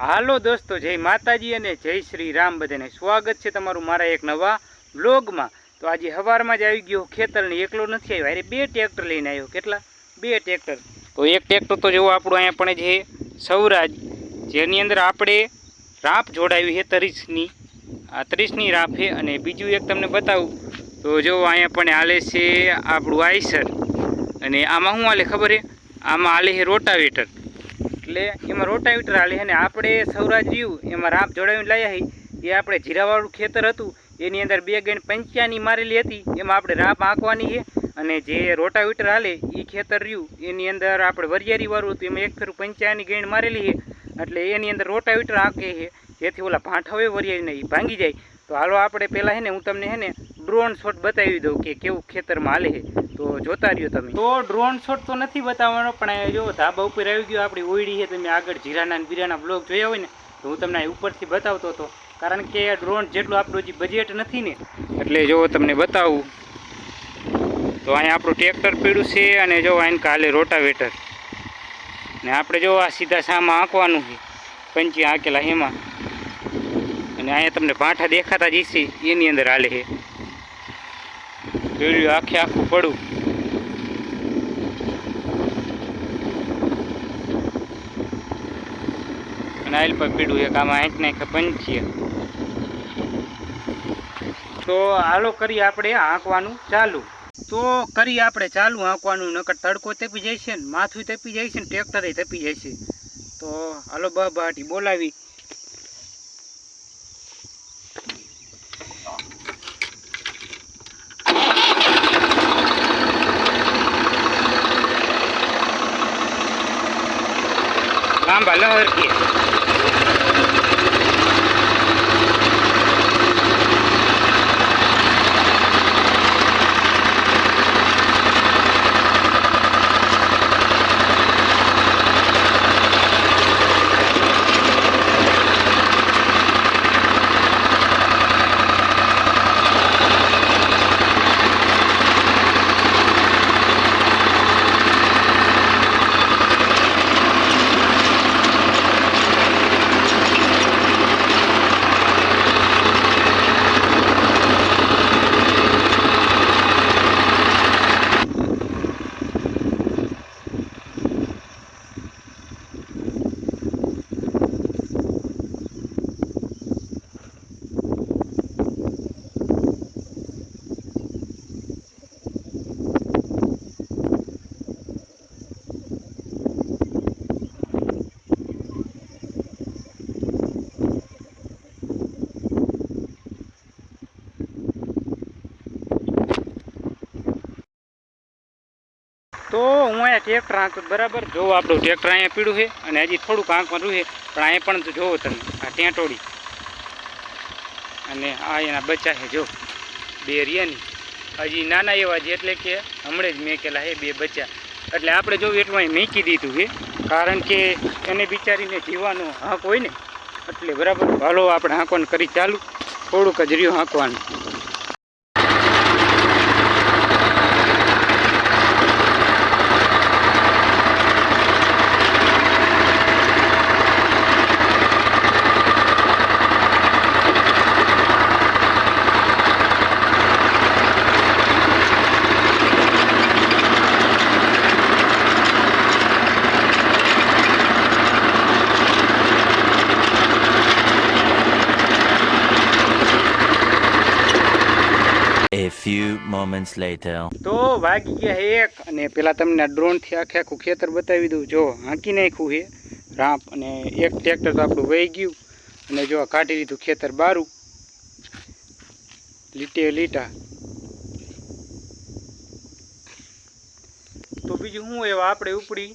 હાલો દોસ્તો, જય માતાજી અને જય શ્રી રામ. બધાને સ્વાગત છે તમારું મારા એક નવા વ્લોગમાં. તો આજે સવારમાં જ આવી ગયો, ખેતરને એકલો નથી આવ્યો. અરે, બે ટ્રેક્ટર લઈને આવ્યો. કેટલા? બે ટ્રેક્ટર. તો એક ટ્રેક્ટર તો જેવું આપણું અહીંયા પણ છે, સૌરાજ. જેની અંદર આપણે રાપ જોડાવી છે, ત્રીસની. આ ત્રીસની છે અને બીજું એક તમને બતાવું. તો જો અહીંયા પણ હાલે છે આપણું આઈસર. અને આમાં શું હાલે ખબર છે? આમાં હાલે છે રોટાવેટર. એટલે એમાં રોટાવેટર હાલે અને આપણે સૌરાજ રહ્યું એમાં રાપ જોડાવીને લાવ્યા હી એ આપણે જીરાવાળું ખેતર હતું. એની અંદર બે ગણ પંચ્યાની મારેલી હતી. એમાં આપણે રાપ આંકવાની છે. અને જે રોટાવેટર હાલે એ ખેતર રહ્યું. એની અંદર આપણે વરિયારીવાળું હતું. એમાં એક ફેરું પંચ્યાની ગેણ મારેલી છે. એટલે એની અંદર રોટાવેટર આંકે છે. જેથી ઓલા ભાંઠા હોય વરિયાળીને એ ભાંગી જાય. તો હાલો આપણે પહેલાં છે ને હું તમને છે ને ડ્રોન શોટ બતાવી દઉં કે કેવું ખેતરમાં હાલે છે. તો જોતા રહ્યો તમે. તો ડ્રોન શોટ તો નથી બતાવવાનો, પણ જો ધાબા ઉપર આવી ગયો, આપણી ઓયડી છે, તમે આગળ જીરાના અને બીરાના બ્લોગ જોયા હોય ને, તો હું તમને ઉપરથી બતાવતો હતો. કારણ કે ડ્રોન જેટલું આપણું હજી બજેટ નથી ને, એટલે જો તમને બતાવું, તો અહીંયા આપણું ટ્રેક્ટર પીડ્યું છે અને જો અહીં કાલે રોટાવેટર ને આપણે જો આ સીધા સામાં આંકવાનું છે, પંચી આંકેલા એમાં. અને અહીંયા તમને ભાંઠા દેખાતા જ છે એની અંદર હાલે છે. જોયું, આખે આખું પડું. નાઇલ પર પીડું એક આમાં આંખ નાખે પંચીએ. તો હાલો કરી આપણે આંકવાનું ચાલુ. તો કરી આપણે ચાલુ આંકવાનું નકર તડકો તપી જાય છે ને, માથું તપી જાય છે ને, ટ્રેક્ટરે તપી જાય છે. તો હાલો બાટી બોલાવી. લાંબા લહર તો હું અહીંયા ટ્રેક્ટર આંકું બરાબર? જો આપણું ટ્રેક્ટર અહીંયા પીડું છે અને હજી થોડુંક આંકવાનું છે, પણ અહીંયા પણ જોવો તમે, આ ટેંટોડી અને આ એના બચ્ચા છે, જો. બે રિયાની. હજી નાના એવા છે, એટલે કે હમણાં જ મેકેલા છે બે બચ્ચા. એટલે આપણે જોયું એટલું અહીં મેકી દીધું છે, કારણ કે એને બિચારીને જીવાનો હાંક હોય ને, એટલે બરાબર. હાલો, આપણે હાંકવાનું કરી ચાલુ. થોડુંક જ રહ્યું હાંકવાનું. Moments later. તો વાગી ગયા એક અને પેલા તમને ડ્રોનથી આખે આખું ખેતર બતાવી દઉં. જો હાંકી નાખ્યું છે રાપ અને એક ટ્રેક્ટર તો આપણું વહી ગયું. અને જો કાઢી લીધું ખેતર બારું. લીટે લીટા. તો બીજું શું એવા આપણે ઉપડી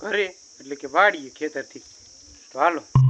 ઘરે, એટલે કે વાડીએ ખેતરથી. તો હાલો.